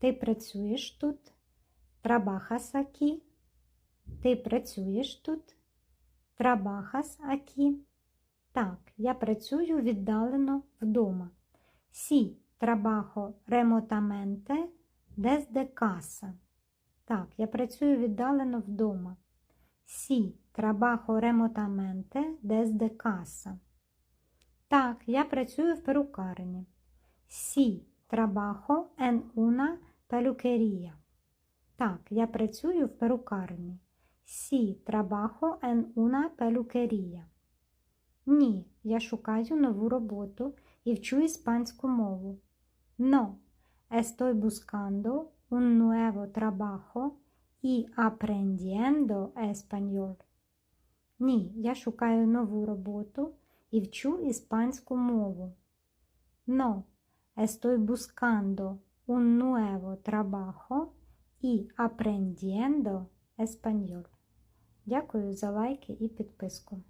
Ти працюєш тут? Trabajas aquí? Ти працюєш тут? Trabajas aquí? Так, я працюю віддалено вдома. Сі trabajo remotamente desde casa. Так, я працюю віддалено вдома. Сі trabajo remotamente desde casa. Так, я працюю в перукарні. Сі en una peluquería. Так, я працюю в перукарні. Сі trabajo en una peluquería. Ні, я шукаю нову роботу і вчу іспанську мову. No, estoy buscando un nuevo trabajo y aprendiendo español. Ні, я шукаю нову роботу і вчу іспанську мову. No, estoy buscando un nuevo trabajo y aprendiendo español. Дякую за лайки і підписку.